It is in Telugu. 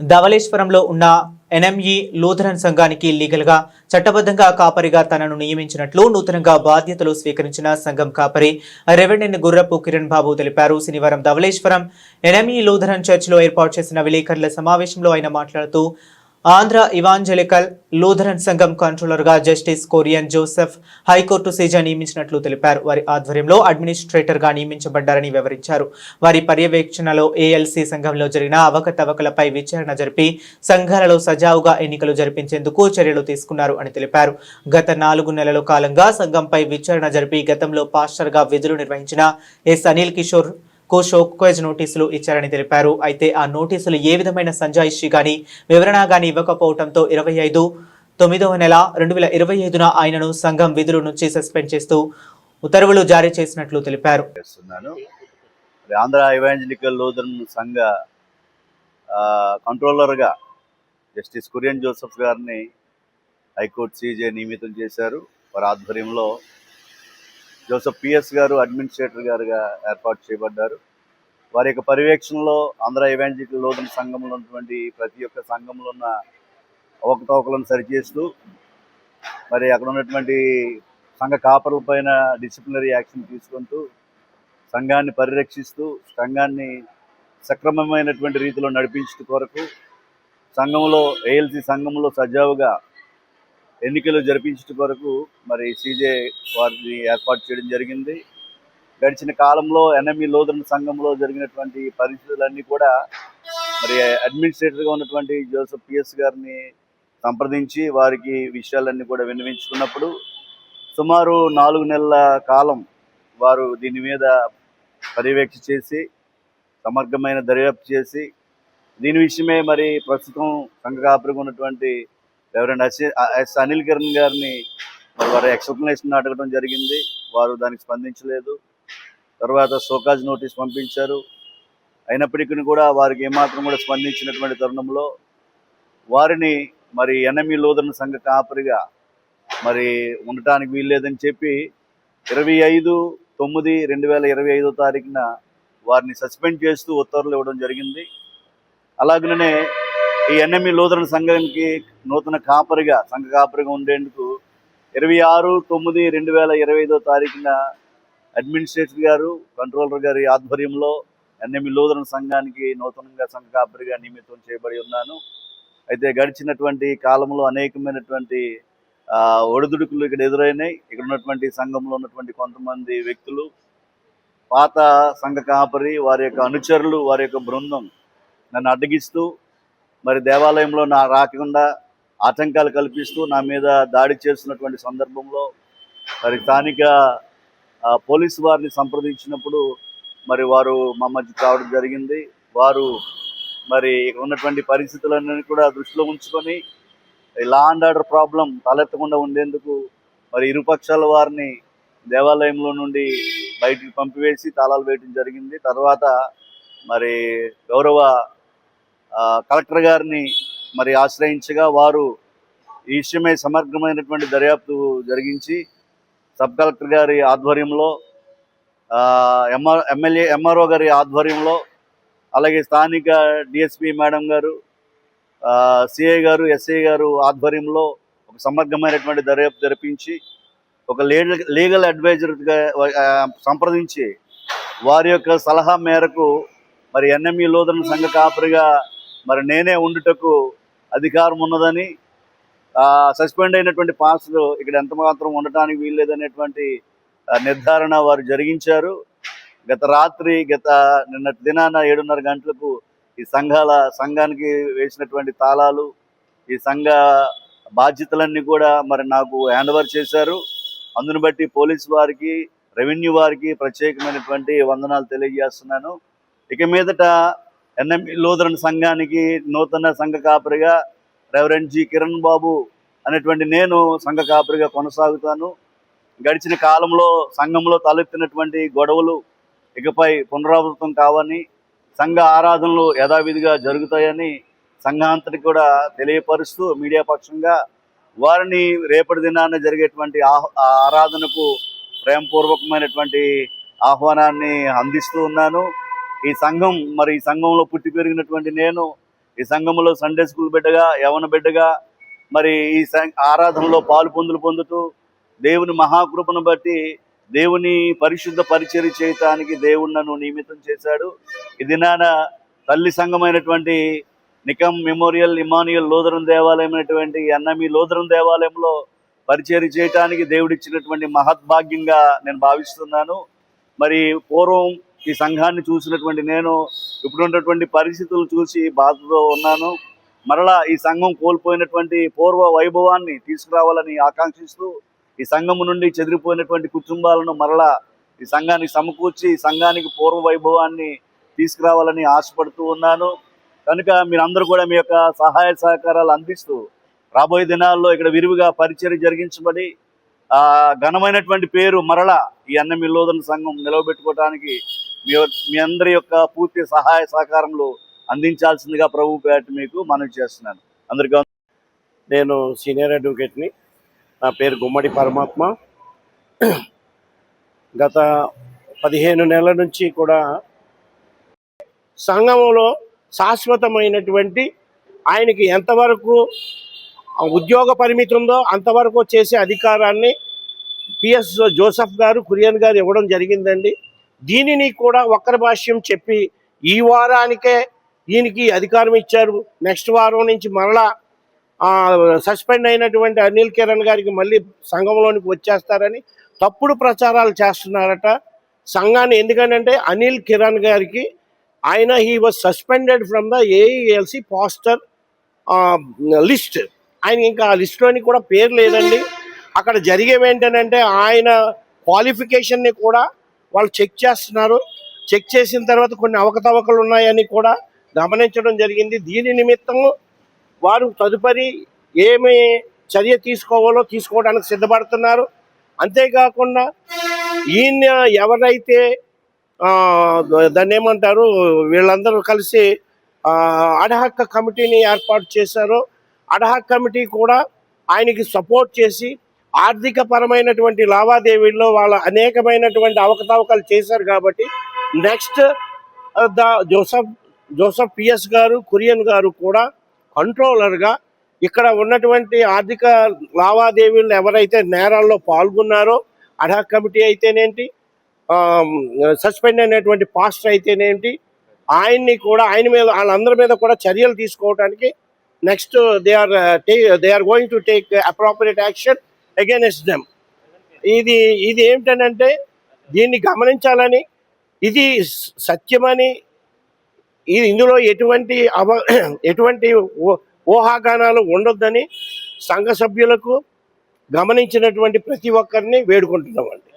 ధవళేశ్వరంలో ఉన్న ఎన్ఎంఈ లూథరన్ సంఘానికి లీగల్గా చట్టబద్ధంగా కాపరిగా తనను నియమించినట్లు నూతనంగా బాధ్యతలు స్వీకరించిన సంఘం కాపరి రెవెన్యూ గుర్రపు కిరణ్ బాబు తెలిపారు. శనివారం ధవళేశ్వరం ఎన్ఎంఈ లూథరన్ చర్చిలో ఏర్పాటు చేసిన విలేకరుల సమావేశంలో ఆయన మాట్లాడుతూ ఆంధ్ర ఇవాంజలికల్ లూథరన్ సంఘం కంట్రోలర్గా justice Kurian Joseph high court CJ నియమించినట్లు తెలిపారు. వారి ఆధ్వర్యంలో అడ్మినిస్ట్రేటర్గా నియమించబడ్డారని వివరించారు. వారి పర్యవేక్షణలో ఏఎల్సీ సంఘంలో జరిగిన అవకతవకలపై విచారణ జరిపి సంఘాలలో సజావుగా ఎన్నికలు జరిపించేందుకు చర్యలు తీసుకున్నారు అని తెలిపారు. గత నాలుగు నెలల కాలంగా సంఘంపై విచారణ జరిపి గతంలో పాస్టర్గా విధులు నిర్వహించిన ఎస్ అనిల్ కిషోర్ కు షోక్వేజ్ నోటీసులు ఇచ్చారని తెలిపారు. అయితే ఆ నోటీసులు ఏ విధమైన సంజాయిషి కానీ వివరణ కానీ ఇవ్వకపోవడంతో ఇరవై ఐదు తొమ్మిదవ నెల రెండు వేల ఇరవై ఐదున ఆయనను సంఘం విధుల నుంచి సస్పెండ్ చేస్తూ ఉత్తర్వులు జారీ చేసినట్లు తెలిపారు. ఆంధ్ర ఇవాంజలికల్ లూథరన్ సంఘ కంట్రోలర్గా జస్టిస్ కురియన్ జోసెఫ్ గారిని హైకోర్టు సీజే నియమితం చేశారు. వారి ఆధ్వర్యంలో జోసెఫ్ పిఎస్ గారు అడ్మినిస్ట్రేటర్ గారుగా ఏర్పాటు చేయబడ్డారు. వారి యొక్క పర్యవేక్షణలో ఆంధ్ర ఇవాంజికల్ లూథరన్ సంఘంలో ఉన్నటువంటి ప్రతి ఒక్క సంఘంలో ఉన్న అవకతవకలను సరిచేస్తూ మరి అక్కడ ఉన్నటువంటి సంఘ కాపరుల పైన డిసిప్లినరీ యాక్షన్ తీసుకుంటూ సంఘాన్ని పరిరక్షిస్తూ సంఘాన్ని సక్రమమైనటువంటి రీతిలో నడిపించడం కొరకు సంఘంలో ఏఎల్సి సంఘంలో సజావుగా ఎన్నికలు జరిపించడం కొరకు మరి సీజే వారిని ఏర్పాటు చేయడం జరిగింది. గడిచిన కాలంలో ఎన్ఎంఈ లోదరణ సంఘంలో జరిగినటువంటి పరిస్థితులన్నీ కూడా మరి అడ్మినిస్ట్రేటర్గా ఉన్నటువంటి జోసెఫ్ పిఎస్ గారిని సంప్రదించి వారికి విషయాలన్నీ కూడా విన్నవించుకున్నప్పుడు సుమారు నాలుగు నెలల కాలం వారు దీని మీద పర్యవేక్ష చేసి సమగ్రమైన దర్యాప్తు చేసి దీని విషయమే మరి ప్రస్తుతం సంఘ కాపురిగా ఉన్నటువంటి ఎవరైనా ఎస్ అనిల్ కిరణ్ గారిని మరి వారి ఎక్స్ప్లెనేషన్ అడగడం జరిగింది. వారు దానికి స్పందించలేదు. తర్వాత సోకాజ్ నోటీస్ పంపించారు. అయినప్పటికీ కూడా వారికి ఏమాత్రం కూడా స్పందించినటువంటి తరుణంలో వారిని మరి ఎన్ఎంఈ లోదరణ సంఘ కాపరిగా మరి ఉండటానికి వీల్లేదని చెప్పి ఇరవై ఐదు తొమ్మిది రెండు వేల ఇరవై ఐదో తారీఖున వారిని సస్పెండ్ చేస్తూ ఉత్తర్వులు ఇవ్వడం జరిగింది. అలాగనే ఈ ఎన్ఎంఈ లూథరన్ సంఘానికి నూతన కాపరిగా సంఘ కాపరిగా ఉండేందుకు ఇరవై ఆరు తొమ్మిది రెండు వేల ఇరవై ఐదో తారీఖున అడ్మినిస్ట్రేటర్ గారు కంట్రోలర్ గారి ఆధ్వర్యంలో ఎన్ఎంఈ లూథరన్ సంఘానికి నూతనంగా సంఘ కాపరిగా నియమితం చేయబడి ఉన్నాను. అయితే గడిచినటువంటి కాలంలో అనేకమైనటువంటి ఒడిదుడుకులు ఇక్కడ ఎదురైనాయి. ఇక్కడ ఉన్నటువంటి సంఘంలో ఉన్నటువంటి కొంతమంది వ్యక్తులు పాత సంఘ కాపరి వారి యొక్క అనుచరులు వారి యొక్క బృందం నన్ను అడ్డగిస్తూ మరి దేవాలయంలో నా రాకుండా ఆటంకాలు కల్పిస్తూ నా మీద దాడి చేస్తున్నటువంటి సందర్భంలో మరి స్థానిక పోలీసు వారిని సంప్రదించినప్పుడు మరి వారు మా మధ్య రావడం జరిగింది. వారు మరి ఉన్నటువంటి పరిస్థితులన్నీ కూడా దృష్టిలో ఉంచుకొని లా అండ్ ఆర్డర్ ప్రాబ్లం తలెత్తకుండా ఉండేందుకు మరి ఇరుపక్షాల వారిని దేవాలయంలో నుండి బయటికి పంపివేసి తాళాలు వేయడం జరిగింది. తర్వాత మరి గౌరవ కలెక్టర్ గారిని మరి ఆశ్రయించగా వారు ఈ విషయమై సమగ్రమైనటువంటి దర్యాప్తు జరిగించి సబ్ కలెక్టర్ గారి ఆధ్వర్యంలో ఎంఆర్ ఎమ్మెల్యే ఎంఆర్ఓ గారి ఆధ్వర్యంలో అలాగే స్థానిక డిఎస్పి మేడం గారు సిఐ గారు ఎస్ఐ గారు ఆధ్వర్యంలో ఒక సమగ్రమైనటువంటి దర్యాప్తు జరిపించి ఒక లీగల్ లీగల్ అడ్వైజర్గా సంప్రదించి వారి యొక్క సలహా మేరకు మరి ఎన్ఎంఈ లోదరణ సంఘ కాపరిగా మరి నేనే ఉండుటకు అధికారం ఉన్నదని సస్పెండ్ అయినటువంటి పాస్లు ఇక్కడ ఎంత మాత్రం ఉండటానికి వీల్లేదనేటువంటి నిర్ధారణ వారు జరిగించారు. గత రాత్రి గత నిన్నటి దినాన ఏడున్నర గంటలకు ఈ సంఘాల సంఘానికి వేసినటువంటి తాళాలు ఈ సంఘ బాధ్యతలన్నీ కూడా మరి నాకు హ్యాండ్ఓవర్ చేశారు. అందును బట్టి పోలీస్ వారికి రెవెన్యూ వారికి ప్రత్యేకమైనటువంటి వందనాలు తెలియజేస్తున్నాను. ఇక మీదట ఎన్ఎంఈ లోదరన్ సంఘానికి నూతన సంఘ కాపరిగా రెవరెంట్ జి కిరణ్ బాబు అనేటువంటి నేను సంఘ కాపరిగా కొనసాగుతాను. గడిచిన కాలంలో సంఘంలో తలెత్తినటువంటి గొడవలు ఇకపై పునరావృతం కావని సంఘ ఆరాధనలు యథావిధిగా జరుగుతాయని సంఘాంతరికి కూడా తెలియపరుస్తూ మీడియా పక్షంగా వారిని రేపటి దినాన జరిగేటువంటి ఆరాధనకు ప్రేమపూర్వకమైనటువంటి ఆహ్వానాన్ని అందిస్తూ ఉన్నాను. ఈ సంఘం మరి ఈ సంఘంలో పుట్టి పెరిగినటువంటి నేను ఈ సంఘంలో సండే స్కూల్ బిడ్డగా యవన బిడ్డగా మరి ఈ సం- ఆరాధనలో పాలు పొందులు పొందుతూ దేవుని మహాకృపను బట్టి దేవుని పరిశుద్ధ పరిచర్య చేయటానికి దేవుడు నన్ను నియమితం చేశాడు. ఇది నాన్న తల్లి సంఘమైనటువంటి నికం మెమోరియల్ ఇమానియల్ లోదరం దేవాలయం అనేటువంటి అన్నమి లోదరం దేవాలయంలో పరిచయం చేయటానికి దేవుడిచ్చినటువంటి మహద్భాగ్యంగా నేను భావిస్తున్నాను. మరి పూర్వం ఈ సంఘాన్ని చూసినటువంటి నేను ఇప్పుడున్నటువంటి పరిస్థితులు చూసి బాధతో ఉన్నాను. మరలా ఈ సంఘం కోల్పోయినటువంటి పూర్వ వైభవాన్ని తీసుకురావాలని ఆకాంక్షిస్తూ ఈ సంఘం నుండి చెదిరిపోయినటువంటి కుటుంబాలను మరలా ఈ సంఘానికి సమకూర్చి ఈ సంఘానికి పూర్వ వైభవాన్ని తీసుకురావాలని ఆశపడుతూ ఉన్నాను. కనుక మీరందరూ కూడా మీ యొక్క సహాయ సహకారాలు అందిస్తూ రాబోయే దినాల్లో ఇక్కడ విరివిగా పరిచయం జరిగించబడి ఘనమైనటువంటి పేరు మరలా ఈ అన్నమిల్లోదన సంఘం నిలవబెట్టుకోవడానికి మీ మీ అందరి యొక్క పూర్తి సహాయ సహకారములు అందించాల్సిందిగా ప్రభు పేట మీకు మనవి చేస్తున్నాను. అందరికీ నేను సీనియర్ అడ్వకేట్ని. నా పేరు గుమ్మడి పరమాత్మ. గత పదిహేను నెలల నుంచి కూడా సంఘంలో శాశ్వతమైనటువంటి ఆయనకి ఎంతవరకు ఉద్యోగ పరిమితి ఉందో అంతవరకు చేసే అధికారాన్ని పిఎస్ జోసఫ్ గారు కురియన్ గారు ఇవ్వడం జరిగిందండి. దీనిని కూడా ఒక్కరి భాష్యం చెప్పి ఈ వారానికే దీనికి అధికారం ఇచ్చారు. నెక్స్ట్ వారం నుంచి మరలా సస్పెండ్ అయినటువంటి అనిల్ కిరణ్ గారికి మళ్ళీ సంఘంలోనికి వచ్చేస్తారని తప్పుడు ప్రచారాలు చేస్తున్నారట. సంఘాన్ని ఎందుకంటే అనిల్ కిరణ్ గారికి ఆయన he was suspended from the AELC pastor list. ఆయన ఇంకా ఆ లిస్ట్లోని కూడా పేరు లేదండి. అక్కడ జరిగేవి ఏంటంటే ఆయన క్వాలిఫికేషన్ని కూడా వాళ్ళు చెక్ చేస్తున్నారు. చెక్ చేసిన తర్వాత కొన్ని అవకతవకలు ఉన్నాయని కూడా గమనించడం జరిగింది. దీని నిమిత్తము వారు తదుపరి ఏమి చర్య తీసుకోవాలో తీసుకోవడానికి సిద్ధపడుతున్నారు. అంతేకాకుండా ఈయన ఎవరైతే దాన్ని ఏమంటారు వీళ్ళందరూ కలిసి అడహక్క కమిటీని ఏర్పాటు చేశారో అడహక్ కమిటీ కూడా ఆయనకి సపోర్ట్ చేసి ఆర్థిక పరమైనటువంటి లావాదేవీల్లో వాళ్ళ అనేకమైనటువంటి అవకతవకలు చేశారు కాబట్టి next the Joseph Joseph PS గారు కురియన్ గారు కూడా కంట్రోలర్గా ఇక్కడ ఉన్నటువంటి ఆర్థిక లావాదేవీలు ఎవరైతే నేరాల్లో పాల్గొన్నారో అడా కమిటీ అయితేనేంటి సస్పెండ్ అయినటువంటి పాస్టర్ అయితేనేంటి ఆయన్ని కూడా ఆయన మీద వాళ్ళందరి మీద కూడా చర్యలు తీసుకోవడానికి next they are they are going to take appropriate action against them ఇది ఇది ఏమిటనంటే దీన్ని గమనించాలని ఇది సత్యమని ఇది ఇందులో ఎటువంటి అవ ఎటువంటి ఊహాగానాలు ఉండొద్దని సంఘ సభ్యులకు గమనించినటువంటి ప్రతి ఒక్కరిని వేడుకుంటున్నామండి.